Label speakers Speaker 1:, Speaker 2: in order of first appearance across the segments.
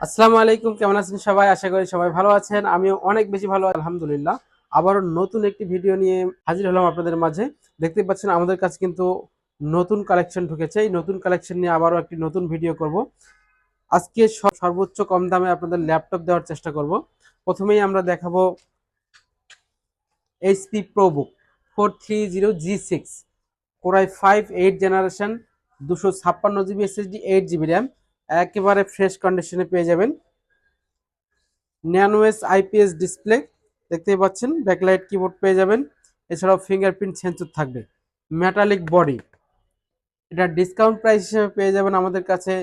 Speaker 1: আসসালামু আলাইকুম, কেমন আছেন সবাই? আশা করি সবাই ভালো আছেন। আমিও অনেক বেশি ভালো আলহামদুলিল্লাহ। আবারও নতুন একটি ভিডিও নিয়ে হাজির হলাম আপনাদের মাঝে। দেখতে পাচ্ছেন, আমাদের কাছে কিন্তু নতুন কালেকশন ঢুকেছে। এই নতুন কালেকশন নিয়ে আবারও একটি নতুন ভিডিও করব। আজকে সর্বোচ্চ কম দামে আপনাদের ল্যাপটপ দেওয়ার চেষ্টা করব। প্রথমেই আমরা দেখাবো HP ProBook four three zero G six core i five eight generation দুশো ছাপ্পান্ন GB SSD eight GB RAM একেবারে ফ্রেশ কন্ডিশনে পেয়ে যাবেন। ন্যানোএস আইপিএস ডিসপ্লে দেখতেই পাচ্ছেন ব্যাকলাইট কিবোর্ড পেয়ে যাবেন। এছাড়াও ফিঙ্গারপ্রিন্ট সেন্সর থাকবে। মেটালিক বডি এটা ডিসকাউন্ট প্রাইস হিসেবে পেয়ে যাবেন আমাদের কাছে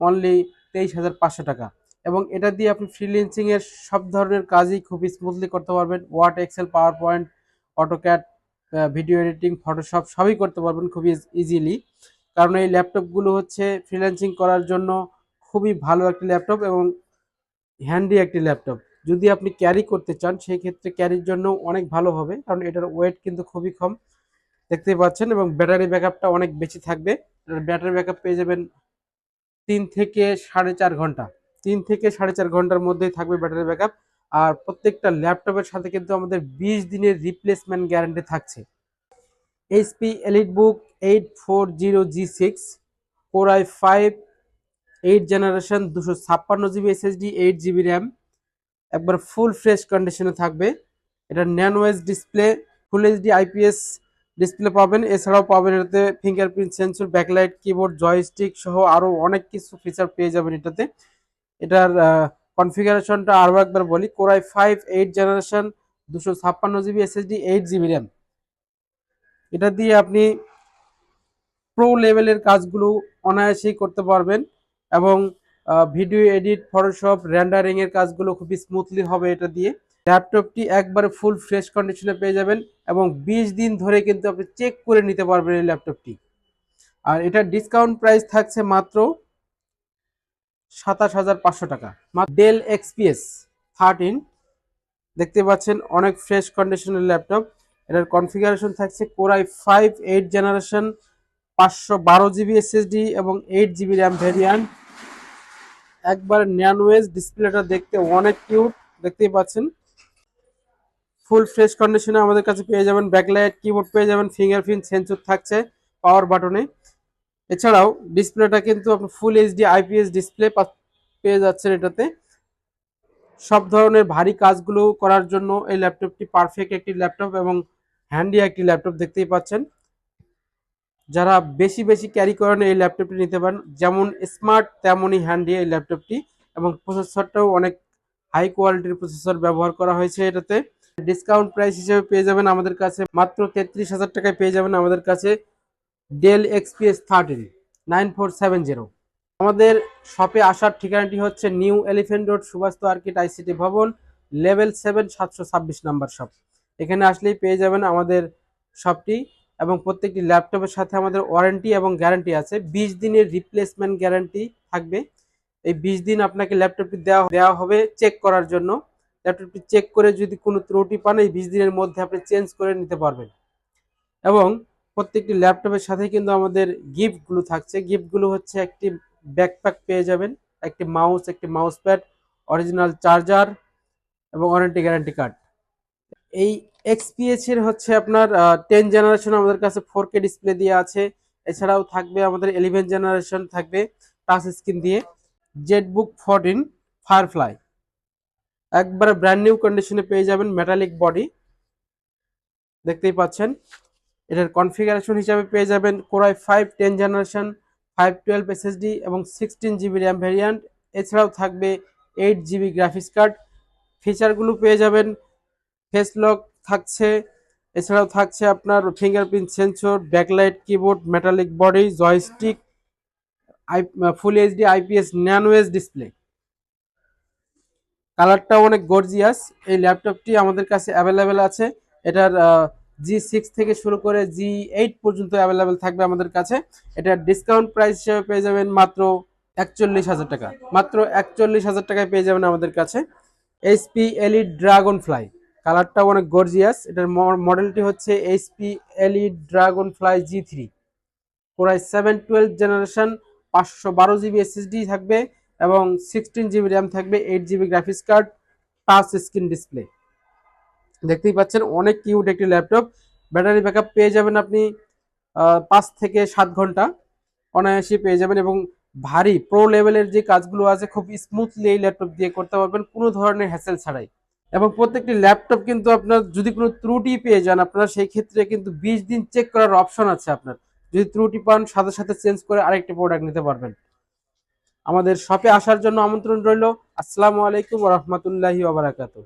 Speaker 1: অনলি তেইশ হাজার পাঁচশো টাকা। এবং এটা দিয়ে আপনি ফ্রিল্যান্সিং এর সব ধরনের কাজই খুব স্মুথলি করতে পারবেন। Word Excel PowerPoint AutoCAD video editing Photoshop সবই করতে পারবেন খুবই ইজিলি কারণ এই ল্যাপটপগুলো হচ্ছে ফ্রিল্যান্সিং করার জন্য খুবই ভালো একটি ল্যাপটপ এবং হ্যান্ডি একটি ল্যাপটপ। যদি আপনি ক্যারি করতে চান, সেই ক্ষেত্রে ক্যারির জন্য অনেক ভালো হবে, কারণ এটার ওয়েট কিন্তু খুবই কম। দেখতেই পাচ্ছেন এবং ব্যাটারি ব্যাকআপটা অনেক বেশি থাকবে। ব্যাটারি ব্যাকআপ পেয়ে যাবেন তিন থেকে সাড়ে চার ঘণ্টা। তিন থেকে সাড়ে চার ঘণ্টার মধ্যেই থাকবে ব্যাটারি ব্যাকআপ আর প্রত্যেকটা ল্যাপটপের সাথে কিন্তু আমাদের বিশ দিনের রিপ্লেসমেন্ট গ্যারান্টি থাকছে। HP EliteBook eight four zero G six core i five eight generation দুশো ছাপ্পান্ন GB SSD eight GB RAM একবার ফুল ফ্রেশ কন্ডিশনে থাকবে। এটা nano edge display full HD IPS display পাবেন। এছাড়াও পাবেন এটাতে fingerprint sensor backlight keyboard joystick সহ আরও অনেক কিছু ফিচার পেয়ে যাবেন এটাতে। এটার কনফিগারেশনটা আরও একবার বলি। কোরাই ফাইভ এইট জেনারেশন দুশো ছাপ্পান্ন GB SSD eight GB RAM এটা দিয়ে আপনি প্রো লেভেলের কাজগুলো অনায়াসেই করতে পারবেন এবং ভিডিও এডিট ফটোশপ র্যান্ডারিং এর কাজগুলো খুবই স্মুথলি হবে এটা দিয়ে। ল্যাপটপটি একবারে ফুল ফ্রেশ কন্ডিশনে পেয়ে যাবেন এবং বিশ দিন ধরে কিন্তু আপনি চেক করে নিতে পারবেন এই ল্যাপটপটি আর এটা ডিসকাউন্ট প্রাইস থাকছে মাত্র সাতাশ হাজার পাঁচশো টাকা। ডেল এক্সপিএস থার্টিন দেখতে পাচ্ছেন অনেক ফ্রেশ কন্ডিশনের ল্যাপটপ এটার কনফিগারেশন থাকছে কোরাই ফাইভ এইট জেনারেশন পাঁচশো বারো জিবি এসএসডি এবং এইট জিবি র্যাম ভ্যারিয়ান্ট একবার ন্যানোয়েজ ডিসপ্লেটা দেখতে অনেক কিউট দেখতেই পাচ্ছেন। ফুল ফ্রেশ কন্ডিশনে আমাদের কাছে পেয়ে যাবেন ব্যাকলাইট কিবোর্ড পেয়ে যাবেন ফিঙ্গারপ্রিন্ট সেন্সর থাকছে পাওয়ার বাটনে এছাড়াও ডিসপ্লেটা কিন্তু আপনি ফুল এইচডি আইপিএস ডিসপ্লে পেয়ে যাচ্ছেন এটাতে। সব ধরনের ভারী কাজগুলো করার জন্য এই ল্যাপটপটি পারফেক্ট একটি ল্যাপটপ এবং হ্যান্ডি একটি ল্যাপটপ দেখতেই পাচ্ছেন। যারা বেশি বেশি ক্যারি করেন এই ল্যাপটপটি নিতে পারেন, যেমন স্মার্ট তেমনই হ্যান্ডি এই ল্যাপটপটি এবং প্রসেসরটাও অনেক হাই কোয়ালিটির প্রসেসর ব্যবহার করা হয়েছে এটাতে। ডিসকাউন্ট প্রাইস হিসেবে পেয়ে যাবেন আমাদের কাছে, মাত্র তেত্রিশ হাজার টাকায় পেয়ে যাবেন আমাদের কাছে Dell XPS thirteen nine four seven zero আমাদের শপে আসার ঠিকানাটি হচ্ছে নিউ এলিফেন্ট রোড, সুভাষ আর্কিট আইসিটি ভবন, লেভেল সেভেন, সাতশো ছাব্বিশ নাম্বার শপ এখানে আসলেই পেয়ে যাবেন আমাদের শপটি এবং প্রত্যেকটি ল্যাপটপের সাথে আমাদের ওয়ারেন্টি এবং গ্যারান্টি আছে। বিশ দিনের রিপ্লেসমেন্ট গ্যারান্টি থাকবে। এই বিশ দিন আপনাকে ল্যাপটপটি দেওয়া দেওয়া হবে চেক করার জন্য। ল্যাপটপটি চেক করে যদি কোনো ত্রুটি পান, এই বিশ দিনের মধ্যে আপনি চেঞ্জ করে নিতে পারবেন। এবং প্রত্যেকটি ল্যাপটপের সাথে কিন্তু আমাদের গিফটগুলো থাকছে। গিফটগুলো হচ্ছে একটি ব্যাকপ্যাক পেয়ে যাবেন, একটি মাউস একটি মাউস প্যাড অরিজিনাল চার্জার এবং ওয়ারেন্টি গ্যারান্টি কার্ড। এই এক্সপিএস এর হচ্ছে আপনার টেন জেনারেশন আমাদের কাছে ফোর কে ডিসপ্লে দিয়ে আছে। এছাড়াও থাকবে আমাদের ইলেভেন জেনারেশন থাকবে টাচ স্ক্রিন দিয়ে জেটবুক ফোরটিন ফায়ারফ্লাই একবারে ব্র্যান্ড নিউ কন্ডিশনে পেয়ে যাবেন মেটালিক বডি দেখতেই পাচ্ছেন। এটার কনফিগারেশন হিসাবে পেয়ে যাবেন Core i five ten generation five twelve SSD এবং সিক্সটিন জিবি র্যাম ভ্যারিয়ান্ট এছাড়াও থাকবে এইট জিবি গ্রাফিক্স কার্ড ফিচারগুলো পেয়ে যাবেন। ফেস লক থাকছে। এছাড়াও থাকছে আপনার fingerprint sensor backlight keyboard metallic body joystick I full HD IPS nano edge display কালারটাও অনেক গর্জিয়াস এই ল্যাপটপটি আমাদের কাছে অ্যাভেলেবেল আছে। এটার জি সিক্স থেকে শুরু করে জি এইট পর্যন্ত অ্যাভেলেবেল থাকবে আমাদের কাছে। এটার ডিসকাউন্ট প্রাইস হিসেবে পেয়ে যাবেন মাত্র একচল্লিশ হাজার টাকা। মাত্র একচল্লিশ হাজার টাকায় পেয়ে যাবেন আমাদের কাছে এইচপি এলই ড্রাগন ফ্লাই কালারটা অনেক গর্জিয়াস এটার মডেলটি হচ্ছে HP Elite Dragonfly G three core i seven twelve generation পাঁচশো বারো জিবি এসএসডি থাকবে এবং সিক্সটিন জিবি র্যাম থাকবে eight GB graphics card touch screen display দেখতেই পাচ্ছেন, অনেক কিউট একটি ল্যাপটপ ব্যাটারি ব্যাকআপ পেয়ে যাবেন আপনি পাঁচ থেকে সাত ঘণ্টা। অনায়াসে পেয়ে যাবেন এবং ভারী প্রো লেভেলের যে কাজগুলো আছে, খুব স্মুথলি এই ল্যাপটপ দিয়ে করতে পারবেন, কোনো ধরনের হ্যাসেল ছাড়াই। এবং প্রত্যেকটি ল্যাপটপ কিন্তু আপনার, যদি কোনো ত্রুটি পেয়ে যান আপনার, সেই ক্ষেত্রে কিন্তু বিশ দিন চেক করার অপশন আছে আপনার। যদি ত্রুটি পান, সাথে সাথে চেঞ্জ করে আরেকটি প্রোডাক্ট নিতে পারবেন। আমাদের শপে আসার জন্য আমন্ত্রণ রইল। আসসালামু আলাইকুম রহমতুল্লাহি ওবরাকাতু